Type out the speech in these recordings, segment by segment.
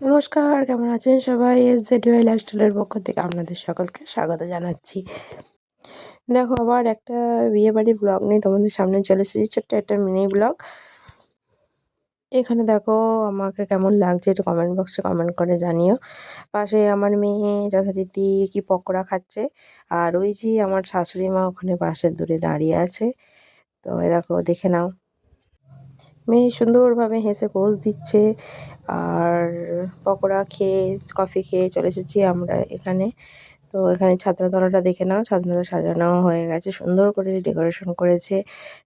নমস্কার, কেমন আছেন সবাই? এস জেড ওয়াই লাইফস্টাইলের পক্ষ থেকে আপনাদের সকলকে স্বাগত জানাচ্ছি। দেখো, আবার একটা বিয়ে বাড়ির ব্লগ নিয়ে তোমাদের সামনে চলে এসেছি, ছোট্ট একটা মিনি ব্লগ এখানে দেখো, আমাকে কেমন লাগছে একটু কমেন্ট বক্সে কমেন্ট করে জানিও। পাশে আমার মেয়ে, যথারীতি কি পকোড়া খাচ্ছে, আর ওই যে আমার শাশুড়ি মা ওখানে পাশের দূরে দাঁড়িয়ে আছে। তো দেখো, দেখে নাও। মেয়ে সুন্দরভাবে হেসে পোজ দিচ্ছে। আর পকোড়া খেয়ে কফি খেয়ে চলে এসেছি আমরা এখানে। তো এখানে ছাত্রতলাটা দেখে নাও ছাত্রতলা সাজানো হয়ে গেছে, সুন্দর করে ডেকোরেশন করেছে।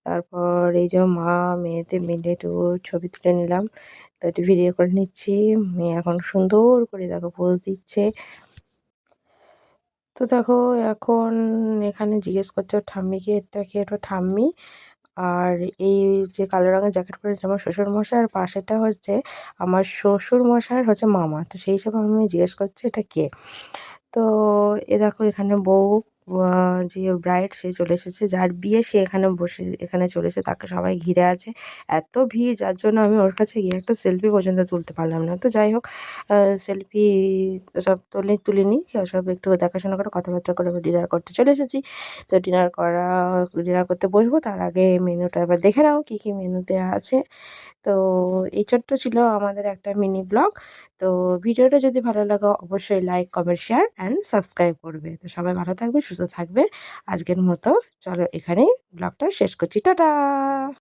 তারপর এই যে মা মেয়েতে মিলে একটু ছবি তুলে নিলাম। তো একটু ভিডিও করে নিচ্ছি, মেয়ে এখন সুন্দর করে দেখো পোজ দিচ্ছে। তো দেখো এখন এখানে জিজ্ঞেস করছে ঠাম্মিকে এটা কি এটা ঠাম্মি? আর এই যে কালো রঙের জ্যাকেট পরে আমার শ্বশুর মশাই আর পাশেটা হচ্ছে আমার শ্বশুর মশাইয়ের হচ্ছে মামা। তো সেই হিসাবে আমি জিজ্ঞেস করছি, এটা কে? তো এ দেখো এখানে বউ যে ব্রাইড সে চলে এসেছে, যার বিয়ে সে এখানে বসে, এখানে চলেছে তাকে সবাই ঘিরে আছে। এত ভিড়, যার জন্য আমি ওর কাছে গিয়ে একটা সেলফি পর্যন্ত তুলতে পারলাম না। তো যাই হোক সেলফি সব তুলে তুলিনি সব একটু দেখাশোনা করে, কথাবার্তা করে ডিনার করতে চলে এসেছি। তো ডিনার করা ডিনার করতে বসবো। তার আগে মেনুটা এবার দেখে নাও কী কী মেনুতে আছে। তো এই ছোট্ট ছিল আমাদের একটা মিনি ব্লগ। তো ভিডিওটা যদি ভালো লাগে অবশ্যই like comment share and subscribe করবে। তো সবাই ভালো থাকবে, সুস্থ থাকবে। আজকের মতো চলো এখানেই ব্লগটা শেষ করছি। টাটা!